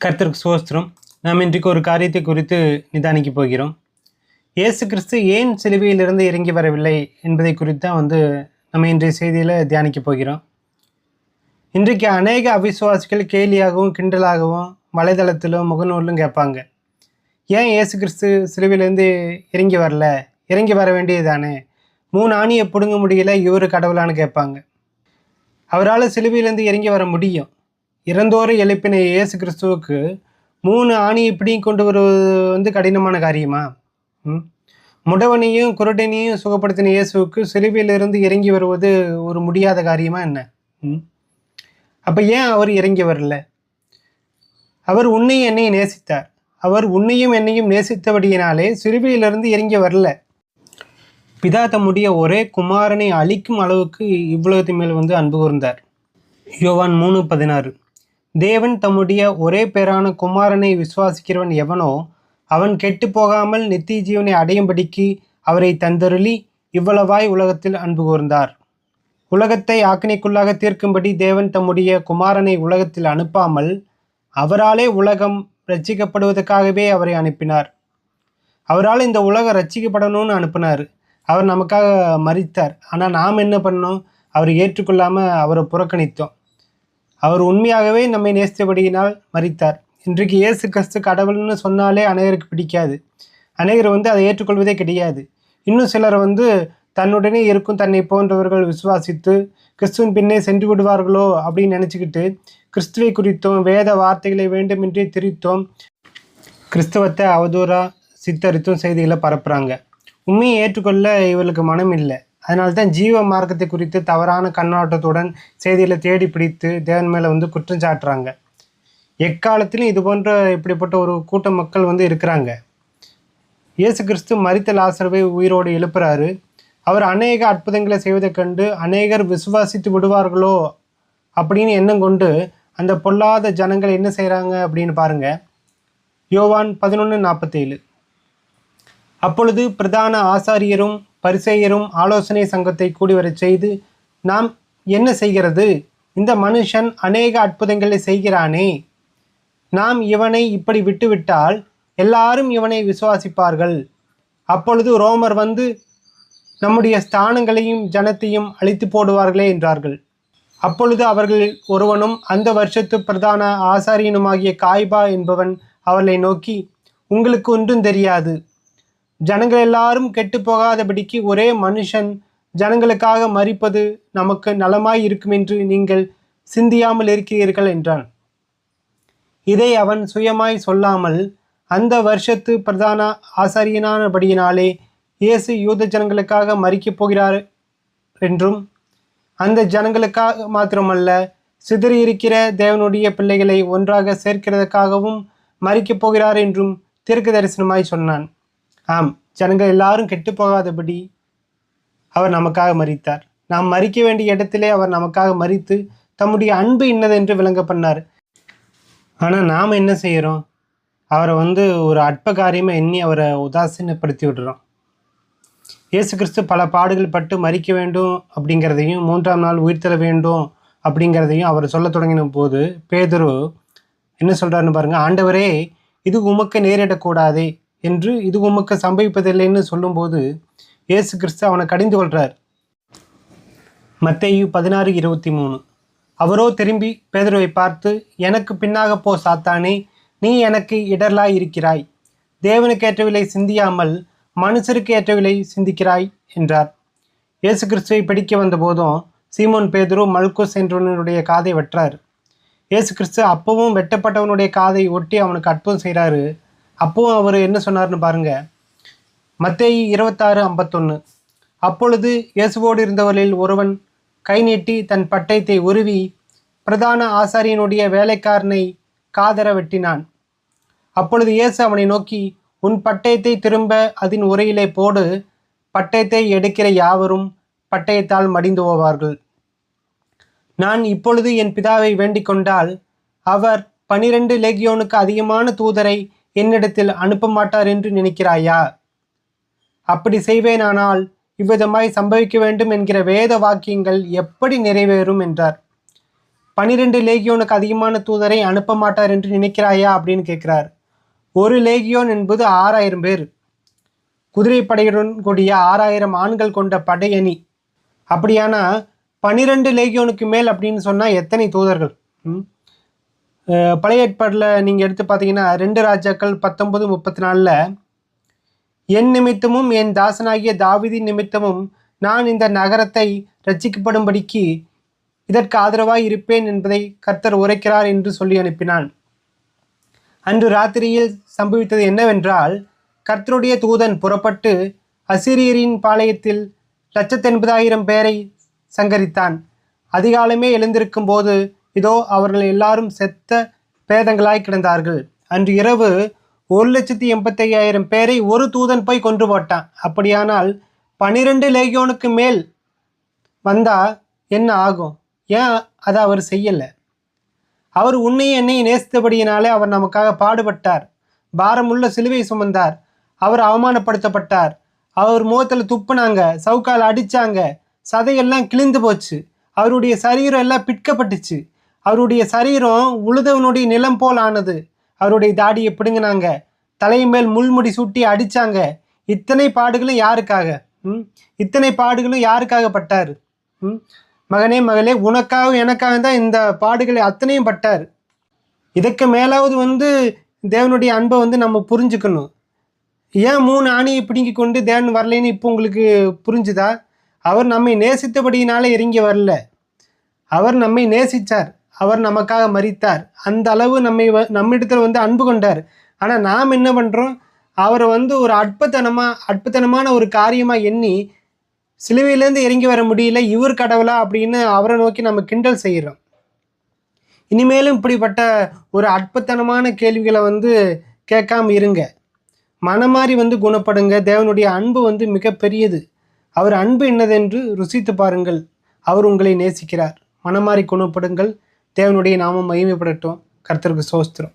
கர்த்தருக்கு சோஸ்திரம் நாம் இன்றைக்கு ஒரு காரியத்தை குறித்து நிதானிக்க போகிறோம். இயேசு கிறிஸ்து ஏன் சிலுவையிலிருந்து இறங்கி வரவில்லை என்பதை குறித்து தான் வந்து நம்ம இன்றைய செய்தியில் தியானிக்க போகிறோம். இன்றைக்கு அநேக அவிசுவாசிகள் கேலியாகவும் கிண்டலாகவும் வலைதளத்திலும் முகநூலும் கேட்பாங்க. ஏன் இயேசு கிறிஸ்து சிலுவையிலேருந்து இறங்கி வரல? இறங்கி வர வேண்டியதுதானே? மூணு ஆணியை பிடுங்க முடியல இவர் கடவுளான்னு கேட்பாங்க. அவரால் சிலுவையிலேருந்து இறங்கி வர முடியும். இறந்தோரை எழுப்பின இயேசு கிறிஸ்துவுக்கு மூணு ஆணியை இப்படியும் கொண்டு வருவது வந்து கடினமான காரியமா? ம்? முடவனையும் குருடனையும் சுகப்படுத்தின இயேசுவுக்கு சிலுவையிலிருந்து இறங்கி வருவது ஒரு முடியாத காரியமா என்ன? ம்? அப்ப ஏன் அவர் இறங்கி வரல? அவர் உன்னையும் என்னையும் நேசித்தார். அவர் உன்னையும் என்னையும் நேசித்தபடியினாலே சிறுவியிலிருந்து இறங்கி வரல. பிதா தம்முடைய ஒரே குமாரனை அழிக்கும் அளவுக்கு இவ்வளவு மேல் வந்து அன்பு கூர்ந்தார். யோவான் மூணு பதினாறு. தேவன் தம்முடைய ஒரே பேரான குமாரனை விசுவாசிக்கிறவன் எவனோ அவன் கெட்டு போகாமல் நித்திய ஜீவனை அடையும்படிக்கு அவரை தந்தருளி இவ்வளவாய் உலகத்தில் அன்பு கூர்ந்தார். உலகத்தை ஆக்கினைக்குள்ளாக தீர்க்கும்படி தேவன் தம்முடைய குமாரனை உலகத்தில் அனுப்பாமல் அவராலே உலகம் ரட்சிக்கப்படுவதற்காகவே அவரை அனுப்பினார். அவரால் இந்த உலகம் ரட்சிக்கப்படணும்னு அனுப்பினார். அவர் நமக்காக மறித்தார் ஆனால் நாம் என்ன பண்ணோம் அவரை ஏற்றுக்கொள்ளாமல் அவரை புறக்கணித்தோம். அவர் உண்மையாகவே நம்மை நேசித்தபடியினால் மறித்தார் இன்றைக்கு இயேசு கிறிஸ்து கடவுள்னு சொன்னாலே அநேகருக்கு பிடிக்காது. அநேகர் வந்து அதை ஏற்றுக்கொள்வதே கிடையாது. இன்னும் சிலர் வந்து தன்னுடனே இருக்கும் தன்னை போன்றவர்கள் விசுவாசித்து கிறிஸ்துவின் பின்னே சென்று விடுவார்களோ அப்படின்னு நினச்சிக்கிட்டு கிறிஸ்துவை குறித்தோம் வேத வார்த்தைகளை வேண்டுமென்றே திரித்தோம் கிறிஸ்தவத்தை அவதூறாக சித்தரித்தும் செய்திகளை பரப்புகிறாங்க உண்மையை ஏற்றுக்கொள்ள இவர்களுக்கு மனம் இல்லை. அதனால தான் ஜீவ மார்க்கத்தை குறித்து தவறான கண்ணோட்டத்துடன் செய்திகளை தேடி பிடித்து தேவன் மேலே வந்து குற்றம் சாட்டுறாங்க. எக்காலத்திலும் இது போன்ற இப்படிப்பட்ட ஒரு கூட்ட மக்கள் வந்து இருக்கிறாங்க. இயேசு கிறிஸ்து மறித்த லாசரவை உயிரோடு எழுப்புறாரு. அவர் அநேக அற்புதங்களை செய்வதைக் கண்டு அநேகர் விசுவாசித்து விடுவார்களோ அப்படின்னு எண்ணம் கொண்டு அந்த பொல்லாத ஜனங்கள் என்ன செய்கிறாங்க அப்படின்னு பாருங்க. யோவான் பதினொன்று நாற்பத்தேழு. அப்பொழுது பிரதான ஆசாரியரும் பரிசேயரும் ஆலோசனை சங்கத்தை கூடிவரச் செய்து நாம் என்ன செய்கிறது? இந்த மனுஷன் அநேக அற்புதங்களை செய்கிறானே. நாம் இவனை இப்படி விட்டுவிட்டால் எல்லாரும் இவனை விசுவாசிப்பார்கள் அப்பொழுது ரோமர் வந்து நம்முடைய ஸ்தானங்களையும் ஜனத்தையும் அழித்து போடுவார்களே என்றார்கள். அப்பொழுது அவர்களில் ஒருவனும் அந்த வருஷத்து பிரதான ஆசாரியனுமாகிய காய்பா என்பவன் அவர்களை நோக்கி உங்களுக்கு ஒன்றும் தெரியாது. ஜனங்கள் எல்லாரும் கெட்டு போகாதபடிக்கு ஒரே மனுஷன் ஜனங்களுக்காக மறிப்பது நமக்கு நலமாய் இருக்கும் என்று நீங்கள் சிந்தியாமல் இருக்கிறீர்கள் என்றான். இதை அவன் சுயமாய் சொல்லாமல் அந்த வருஷத்து பிரதான ஆசாரியனானபடியினாலே இயேசு யூத ஜனங்களுக்காக மறிக்கப் போகிறார் என்றும் அந்த ஜனங்களுக்காக மாத்திரமல்ல சிதறியிருக்கிற தேவனுடைய பிள்ளைகளை ஒன்றாக சேர்க்கிறதுக்காகவும் மறிக்கப் போகிறார் என்றும் தீர்க்க தரிசனமாய் சொன்னான். ஆம் ஜனங்கள் எல்லாரும் கெட்டு போகாதபடி அவர் நமக்காக மறித்தார் நாம் மறிக்க வேண்டிய இடத்திலே அவர் நமக்காக மறித்து தம்முடைய அன்பு இன்னதென்று விளங்க பண்ணார். ஆனால் நாம் என்ன செய்கிறோம் அவரை வந்து ஒரு அற்ப காரியமாக எண்ணி அவரை உதாசீனப்படுத்தி விடுறோம் இயேசு கிறிஸ்து பல பாடுகள் பட்டு மறிக்க வேண்டும் அப்படிங்கிறதையும் மூன்றாம் நாள் உயிர்த்தெழ வேண்டும் அப்படிங்கிறதையும் அவர் சொல்ல தொடங்கின போது பேதரு என்ன சொல்கிறாருன்னு பாருங்கள் ஆண்டவரே இது உமக்கு நேரிடக்கூடாதே. என்று இது உமக்கு சம்பவிப்பதில்லைன்னு சொல்லும்போது இயேசு கிறிஸ்து அவனை கடிந்து கொள்கிறார் மத்தேயு பதினாறு இருபத்தி மூணு. அவரோ திரும்பி பேதரவை பார்த்து எனக்கு பின்னாக போ சாத்தானே நீ எனக்கு இடர்லாய் இருக்கிறாய். தேவனுக்கு ஏற்றவில்லை சிந்தியாமல் மனுஷருக்கு ஏற்றவில்லை சிந்திக்கிறாய் என்றார். இயேசு கிறிஸ்துவை பிடிக்க வந்த போதும் சீமோன் பேதுரு மல்குஸ் என்றவனுடைய காதை வெட்டுறார். இயேசு கிறிஸ்து அப்பவும் வெட்டப்பட்டவனுடைய காதை ஒட்டி அவனுக்கு அற்புதம் செய்கிறாரு அப்போது அவர் என்ன சொன்னார்னு பாருங்க. மத்தேய் இருபத்தாறு ஐம்பத்தொன்று அப்பொழுது இயேசுவோடு இருந்தவர்களில் ஒருவன் கை நீட்டி தன் பட்டயத்தை உருவி பிரதான ஆசாரியனுடைய வேலைக்காரனை காதர வெட்டினான் அப்பொழுது இயேசு அவனை நோக்கி உன் பட்டயத்தை திரும்ப அதன் உரையிலே போடு. பட்டயத்தை எடுக்கிற யாவரும் பட்டயத்தால் மடிந்து போவார்கள். நான் இப்பொழுது என் பிதாவை வேண்டிக் கொண்டால் அவர் பனிரெண்டு லேகியோனுக்கு அதிகமான தூதரை என்னிடத்தில் அனுப்ப மாட்டார் என்று நினைக்கிறாயா? அப்படி செய்வேனானால் இவ்விதமாய் சம்பவிக்க வேண்டும் என்கிற வேத வாக்கியங்கள் எப்படி நிறைவேறும் என்றார். பனிரெண்டு லேகியோனுக்கு அதிகமான தூதரை அனுப்ப மாட்டார் என்று நினைக்கிறாயா? அப்படின்னு கேட்குறார். ஒரு லேகியோன் என்பது ஆறாயிரம் பேர். குதிரைப்படையுடன் கூடிய ஆறாயிரம் ஆண்கள் கொண்ட படையணி. அப்படியானா பனிரெண்டு லேகியோனுக்கு மேல் அப்படின்னு சொன்னால் எத்தனை தூதர்கள்? ம்? பழைய ஏற்பாடில் நீங்கள் எடுத்து பார்த்தீங்கன்னா ரெண்டு ராஜாக்கள் பத்தொன்பது முப்பத்தி நாலில் என் நிமித்தமும் என் தாசனாகிய தாவிதின் நிமித்தமும் நான் இந்த நகரத்தை ரட்சிக்கப்படும்படிக்கு இதற்கு ஆதரவாக இருப்பேன் என்பதை கர்த்தர் உரைக்கிறார் என்று சொல்லி அனுப்பினான். அன்று ராத்திரியில் சம்பவித்தது என்னவென்றால் கர்த்தருடைய தூதன் புறப்பட்டு அசிரியரின் பாளையத்தில் லட்சத்தெண்பதாயிரம் பேரை சங்கரித்தான். அதிகாலமே எழுந்திருக்கும் போது இதோ அவர்கள் எல்லாரும் செத்த பேதங்களாய் கிடந்தார்கள். அன்று இரவு ஒரு லட்சத்தி எண்பத்தையாயிரம் பேரை ஒரு தூதன் போய் கொன்று போட்டான். அப்படியானால் பனிரெண்டு லேகியோனுக்கு மேல் வந்தா என்ன ஆகும்? ஏன் அதை அவர் செய்யலை? அவர் உன்னையும் என்னையும் நேசித்தபடியினாலே அவர் நமக்காக பாடுபட்டார். பாரமுள்ள சிலுவை சுமந்தார். அவர் அவமானப்படுத்தப்பட்டார். அவர் முகத்தில் துப்புனாங்க. சவுக்கால் அடித்தாங்க சதையெல்லாம் கிழிந்து போச்சு. அவருடைய சரீரம் எல்லாம் பிட்கப்பட்டுச்சு. அவருடைய சரீரம் உழுதவனுடைய நிலம் போல் ஆனது. அவருடைய தாடியை பிடுங்கினாங்க தலையின் மேல் முள்முடி சூட்டி அடிச்சாங்க. இத்தனை பாடுகளும் யாருக்காக? ம்? இத்தனை பாடுகளும் யாருக்காக பட்டார்? ம்? மகனே மகளே உனக்காகவும் எனக்காக தான் இந்த பாடுகளை அத்தனையும் பட்டார். இதுக்கு மேலாவது வந்து தேவனுடைய அன்பை வந்து நம்ம புரிஞ்சுக்கணும். ஏன் மூணு ஆணியை பிடுங்கி கொண்டு தேவன் வரலைன்னு இப்போ உங்களுக்கு புரிஞ்சுதா? அவர் நம்மை நேசித்தபடியினால இறங்கி வரல. அவர் நம்மை நேசித்தார் அவர் நமக்காக மறித்தார் அந்த அளவு நம்மை வ- நம்மிடத்தில் வந்து அன்பு கொண்டார். ஆனால் நாம் என்ன பண்ணுறோம் அவரை வந்து ஒரு அற்பத்தனமாக அற்புதனமான ஒரு காரியமாக எண்ணி சிலுவையிலேருந்து இறங்கி வர முடியல இவர் கடவுளா அப்படின்னு அவரை நோக்கி நம்ம கிண்டல் செய்கிறோம். இனிமேலும் இப்படிப்பட்ட ஒரு அற்புதனமான கேள்விகளை வந்து கேட்காம இருங்க. மனமாறி வந்து குணப்படுங்க. தேவனுடைய அன்பு வந்து மிகப்பெரியது. அவர் அன்பு என்னதென்று ருசித்து பாருங்கள். அவர் உங்களை நேசிக்கிறார். மனமாறி குணப்படுங்கள். தேவனுடைய நாமம் மகிமைப்படட்டும். கர்த்தருக்கு சோஸ்திரம்